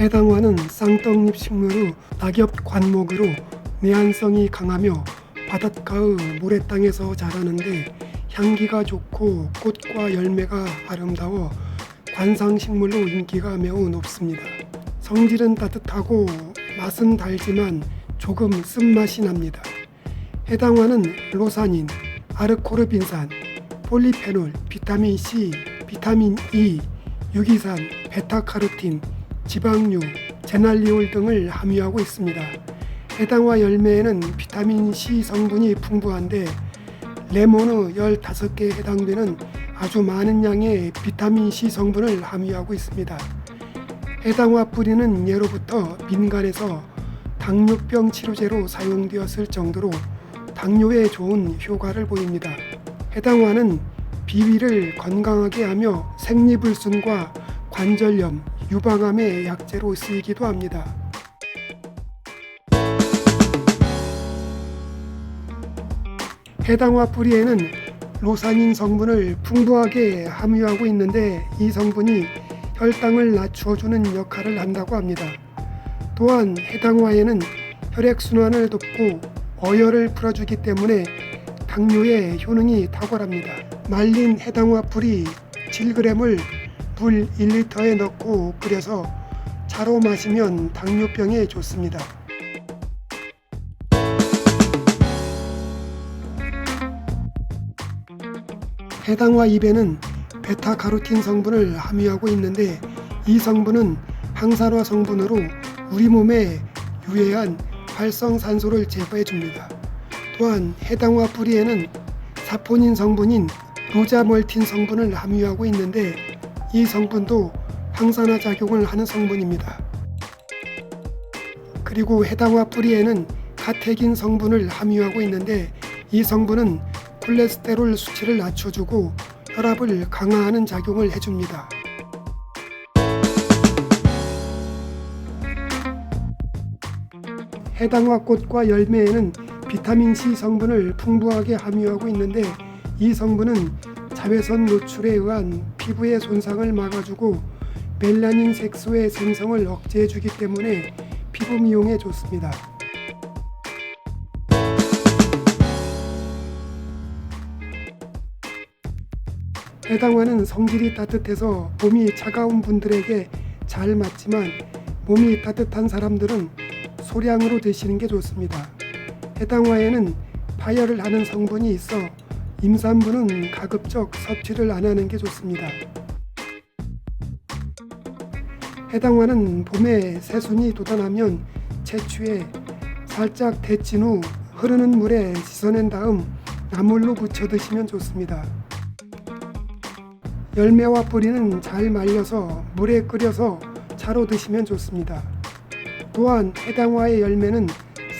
해당화는 쌍떡잎 식물의 낙엽 관목으로 내한성이 강하며 바닷가의 모래땅에서 자라는데 향기가 좋고 꽃과 열매가 아름다워 관상식물로 인기가 매우 높습니다. 성질은 따뜻하고 맛은 달지만 조금 쓴맛이 납니다. 해당화는 로사닌, 아르코르빈산, 폴리페놀, 비타민 C, 비타민 E, 유기산, 베타카로틴, 지방류, 제날리올 등을 함유하고 있습니다. 해당화 열매에는 비타민 C 성분이 풍부한데 레몬의 15개에 해당되는 아주 많은 양의 비타민 C 성분을 함유하고 있습니다. 해당화 뿌리는 예로부터 민간에서 당뇨병 치료제로 사용되었을 정도로 당뇨에 좋은 효과를 보입니다. 해당화는 비위를 건강하게 하며 생리불순과 관절염, 유방암의 약재로 쓰이기도 합니다. 해당화 뿌리에는 로사닌 성분을 풍부하게 함유하고 있는데 이 성분이 혈당을 낮추어주는 역할을 한다고 합니다. 또한 해당화에는 혈액순환을 돕고 어혈을 풀어주기 때문에 당뇨의 효능이 탁월합니다. 말린 해당화 뿌리 7g을 물 1리터에 넣고 끓여서 차로 마시면 당뇨병에 좋습니다. 해당화 잎에는 베타카로틴 성분을 함유하고 있는데 이 성분은 항산화 성분으로 우리 몸에 유해한 활성산소를 제거해 줍니다. 또한 해당화 뿌리에는 사포닌 성분인 로자멀틴 성분을 함유하고 있는데 이 성분도 항산화 작용을 하는 성분입니다. 그리고 해당화 뿌리에는 카테긴 성분을 함유하고 있는데 이 성분은 콜레스테롤 수치를 낮춰주고 혈압을 강화하는 작용을 해줍니다. 해당화 꽃과 열매에는 비타민 C 성분을 풍부하게 함유하고 있는데 이 성분은 자외선 노출에 의한 피부의 손상을 막아주고 멜라닌 색소의 생성을 억제해주기 때문에 피부 미용에 좋습니다. 해당화는 성질이 따뜻해서 몸이 차가운 분들에게 잘 맞지만 몸이 따뜻한 사람들은 소량으로 드시는 게 좋습니다. 해당화에는 파열을 하는 성분이 있어 임산부는 가급적 섭취를 안 하는 게 좋습니다. 해당화는 봄에 새순이 돋아나면 채취해 살짝 데친 후 흐르는 물에 씻어낸 다음 나물로 무쳐 드시면 좋습니다. 열매와 뿌리는 잘 말려서 물에 끓여서 차로 드시면 좋습니다. 또한 해당화의 열매는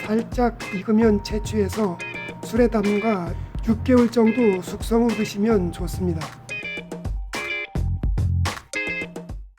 살짝 익으면 채취해서 술에 담가 6개월 정도 숙성 후 드시면 좋습니다.